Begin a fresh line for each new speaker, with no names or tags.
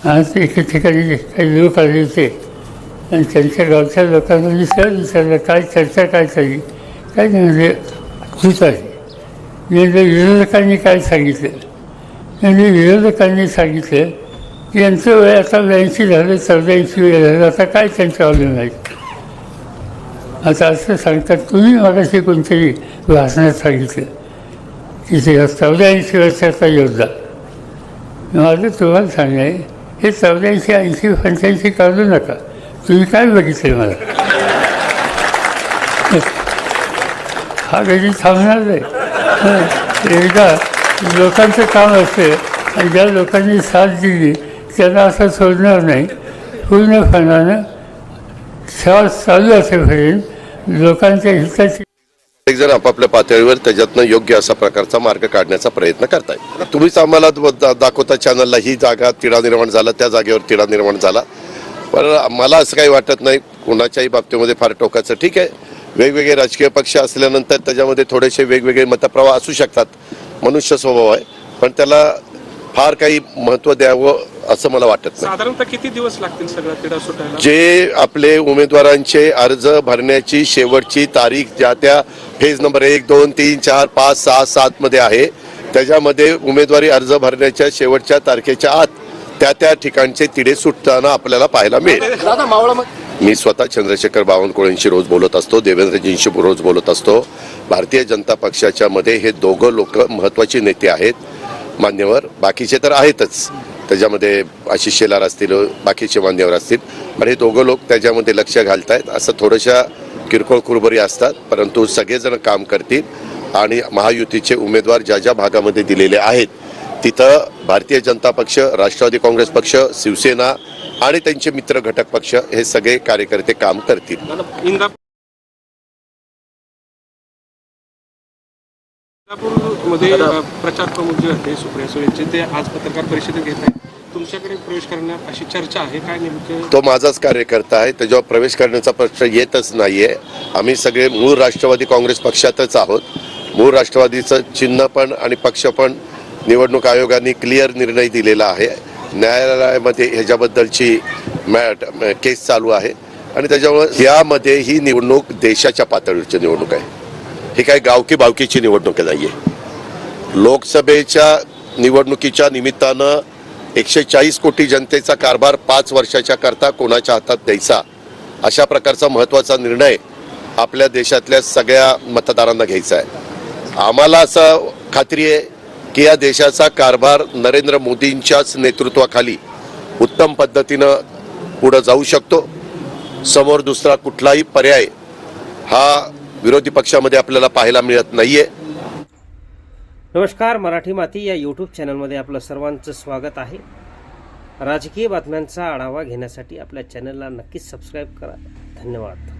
आज एके ठिकाणी काही लोक आले होते. आणि त्यांच्या गावच्या लोकांना मी सहज विचारलं काय चर्चा काय झाली काय म्हणजे तूच आहे. म्हणजे विरोधकांनी काय सांगितलं? म्हणजे विरोधकांनी सांगितलं की यांचं वय आता ब्याऐंशी झालं चौऱ्याऐंशी वय झालं आता काय त्यांचं अवलंबून आहे? आता असं सांगतात तुम्ही मागाशी कोणतरी भाषणात सांगितलं की ते चौऱ्याऐंशी वर्षाचा योद्धा. माझं तुम्हाला सांगाय आहे हे चौऱ्याऐंशी ऐंशी पंच्याऐंशी काढू नका. तुम्ही काय बघितले मला? हा कधी थांबणार नाही. एकदा लोकांचं काम असते आणि ज्या लोकांनी साथ दिली त्यांना असं सोडणार नाही. पूर्णपणानं श्वास चालू असेपर्यंत लोकांच्या हिताची
जण आपापल्या पातळीवर त्याच्यातनं योग्य असा प्रकारचा मार्ग काढण्याचा प्रयत्न करताय तुम्हीच आम्हाला दाखवता चॅनलला ही जागा तिढा निर्माण झाला त्या जागेवर तिढा निर्माण झाला. पण मला असं काही वाटत नाही कोणाच्याही बाबतीमध्ये फार टोकाचं ठीक आहे. वेगवेगळे राजकीय पक्ष असल्यानंतर त्याच्यामध्ये थोडेसे वेगवेगळे मतप्रवाह असू शकतात मनुष्य स्वभाव आहे. पण त्याला फार काही महत्त्व द्यावं असं मला वाटत नाही.
साधारणतः किती दिवस लागतील सगळा तिढा सुटायला?
जे आपले उमेदवारांचे अर्ज भरण्याची शेवटची तारीख ज्या त्या फेज नंबर एक दोन तीन चार पाच सहा सात मध्ये आहे. त्याच्यामध्ये उमेदवारी अर्ज भरण्याच्या शेवटच्या तारखेच्या आत त्या त्या ठिकाणचे तिढे सुटताना आपल्याला पाहायला मिळेल. मी स्वतः चंद्रशेखर बावनकुळेंशी रोज बोलत असतो देवेंद्रजींशी रोज बोलत असतो. भारतीय जनता पक्षाच्या मध्ये हे दोघं लोक महत्वाची नेते आहेत मान्यवर. बाकीचे तर आहेतच. त्याच्यामध्ये आशिष शेलार असतील बाकीचे मान्यवर असतील. आणि हे दोघं लोक त्याच्यामध्ये लक्ष घालत आहेत असं थोड्याशा किरकोळ कुरबरी असतात परंतु सगळेजण काम करतील आणि महायुतीचे उमेदवार ज्या ज्या भागामध्ये दिलेले आहेत तिथं भारतीय जनता पक्ष राष्ट्रवादी काँग्रेस पक्ष शिवसेना आणि त्यांचे मित्र घटक पक्ष हे सगळे कार्यकर्ते काम करतील.
मध्ये प्रचार प्रमुख जे होते सुप्रिया सुळेंचे ते आज पत्रकार परिषदेत घेत आहेत तुमच्याकडे प्रवेश करणार अशी चर्चा आहे काय नेमकं?
तो माझाच कार्यकर्ता आहे त्याच्यावर प्रवेश करण्याचा प्रश्न येतच नाहीये. आम्ही सगळे मूळ राष्ट्रवादी काँग्रेस पक्षातच आहोत. मूळ राष्ट्रवादीचं चिन्ह पण आणि पक्ष पण निवडणूक आयोगाने क्लिअर निर्णय दिलेला आहे. न्यायालयामध्ये ह्याच्याबद्दलची मॅट केस चालू आहे. आणि त्याच्यामुळे यामध्ये ही निवडणूक देशाच्या पातळीची निवडणूक आहे. ही काय गावकी बावकीची निवडणूक नाहीये. लोकसभेच्या निवडणुकीच्या निमित्तानं एकशे चाळीस कोटी जनतेचा कारभार पाच वर्षाच्या करता कोणाच्या हातात द्यायचा? अशा प्रकारचा महत्त्वाचा निर्णय आपल्या देशातल्या सगळ्या मतदारांना घ्यायचा आहे. आम्हाला असं खात्री आहे की या देशाचा कारभार नरेंद्र मोदींच्याच नेतृत्वाखाली उत्तम पद्धतीनं पुढं जाऊ शकतो. समोर दुसरा कुठलाही पर्याय हा विरोधी पक्षामध्ये आपल्याला पाहायला मिळत नाही आहे
नमस्कार मराठी माती या यूट्यूब चॅनलमध्ये आपलं सर्वांचं स्वागत आहे. राजकीय बातम्यांचा आढावा घेण्यासाठी आपल्या चॅनलला नक्कीच सबस्क्राईब करा. धन्यवाद.